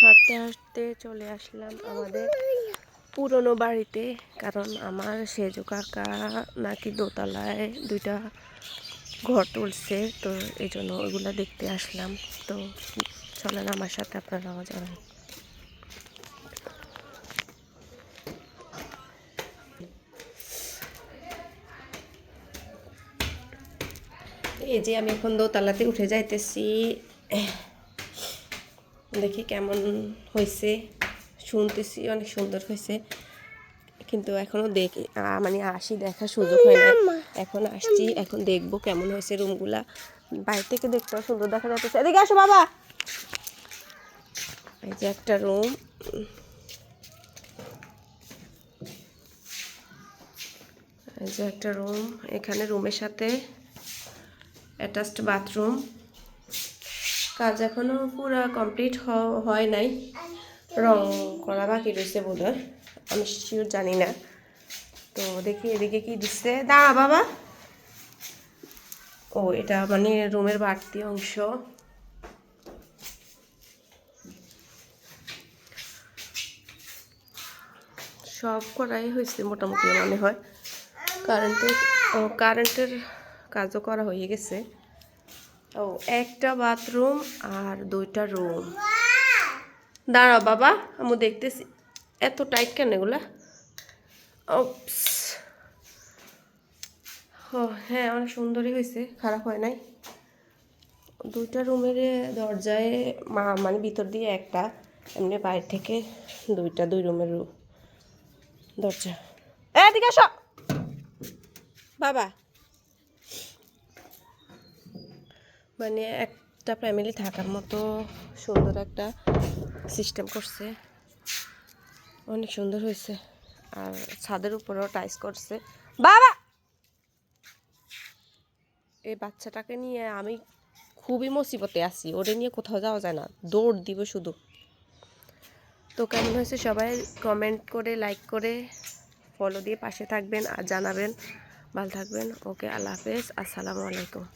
হাঁটতে হাঁটতে চলে আসলাম আমাদের পুরনো বাড়িতে। কারণ আমার সেজু কাকা নাকি দোতলায় দুইটা ঘর তুলছে, তো এই জন্য ওইগুলো দেখতে আসলাম। তো চলেন আমার সাথে, আপনারাও যাবেন এই যে আমি এখন দোতলাতে উঠে যাইতেছি। দেখি কেমন হয়েছে শুনতেছি অনেক সুন্দর হয়েছে কিন্তু এখনও দেখি মানে আসি দেখার সুযোগ হয় না এখন আসছি এখন দেখব কেমন হয়েছে রুমগুলা। বাইরে থেকে দেখতেও সুন্দর দেখা যাচ্ছে এদিকে আসো বাবা। এই যে একটা রুম। এই যে একটা রুম। এখানে রুমের সাথে অ্যাটাচড বাথরুম কাজ এখনও পুরো কমপ্লিট হয় নাই। রং করা বাকি রয়েছে বোধহয়, আমি শিওর জানি না। তো দেখি এদিকে কি দিচ্ছে দাঁড়া বাবা। ও, এটা মানে রুমের বাড়তি অংশ। সব করাই হয়েছে মোটামুটি মনে হয়। কারেন্টের কারেন্টের কাজও করা হয়ে গেছে। ও, একটা বাথরুম আর দুইটা রুম। দাঁড়াও বাবা, আমি দেখতেছি। এত টাইট কেন এগুলা। ও হ্যাঁ অনেক সুন্দরই হয়েছে, খারাপ হয় নাই। দুইটা রুমের দরজায় মা মানে ভিতর দিয়ে একটা, এমনি বাইরে থেকে দুইটা, দুই রুমের রুম দরজা। এদিকে আসো। বাবা। মানে একটা ফ্যামিলি থাকার মতো সুন্দর একটা সিস্টেম করছে। অনেক সুন্দর হয়েছে। আর ছাদের উপরেও টাইস করছে। বাবা! এই বাচ্চাটাকে নিয়ে আমি খুবই মুসিবতে আছি। ওরে নিয়ে কোথাও যাওয়া যায় না। দৌড় দিব শুধু। তো কেমন হয়েছে সবাই কমেন্ট করে লাইক করে ফলো দিয়ে পাশে থাকবেন আর জানাবেন। ভালো থাকবেন। ওকে আল্লাহ হাফেজ। আসসালামু আলাইকুম।